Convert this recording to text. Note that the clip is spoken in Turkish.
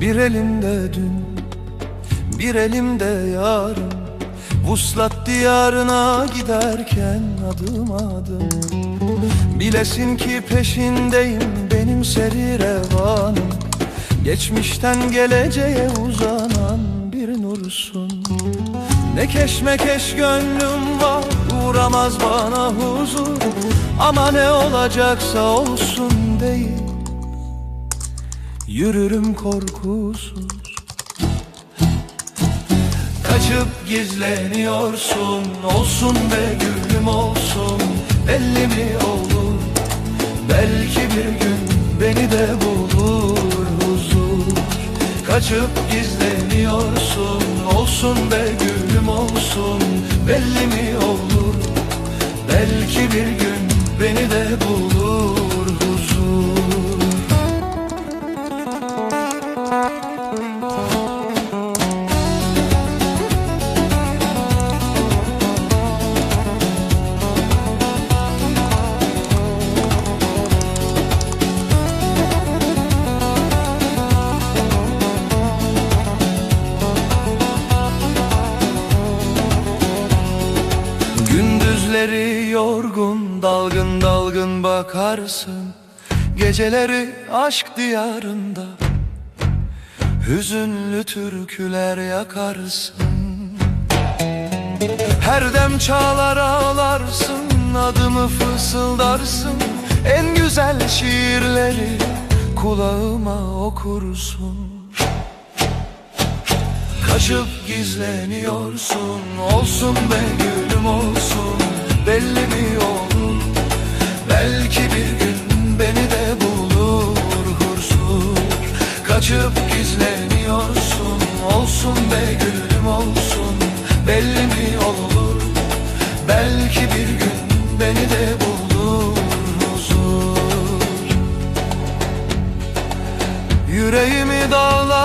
Bir elimde dün, bir elimde yarın. Vuslat diyarına giderken adım adım. Bilesin ki peşindeyim benim seri revanım. Geçmişten geleceğe uzanan bir nursun. Ne keşmekeş gönlüm var uğramaz bana huzur Ama ne olacaksa olsun değil. Yürürüm korkusuz. Kaçıp gizleniyorsun. Olsun be gülüm olsun. Belli mi olur? Belki bir gün beni de bulur huzur. Kaçıp gizleniyorsun. Olsun be gülüm olsun. Belli mi olur? Belki bir gün beni de bulur Gündüzleri yorgun dalgın dalgın bakarsın. Geceleri aşk diyarında Hüzünlü türküler yakarsın. Her dem çağlar ağlarsın Adımı fısıldarsın. En güzel şiirleri Kulağıma okursun Kaçıp gizleniyorsun. Olsun be gülüm olsun. Belli mi olur Belki bir gün beni de bulur hursuz. Kaçıp gizleniyorsun. Olsun be gülüm olsun. Belli mi olur. Belki bir gün beni de bulur huzur. Yüreğimi dağlar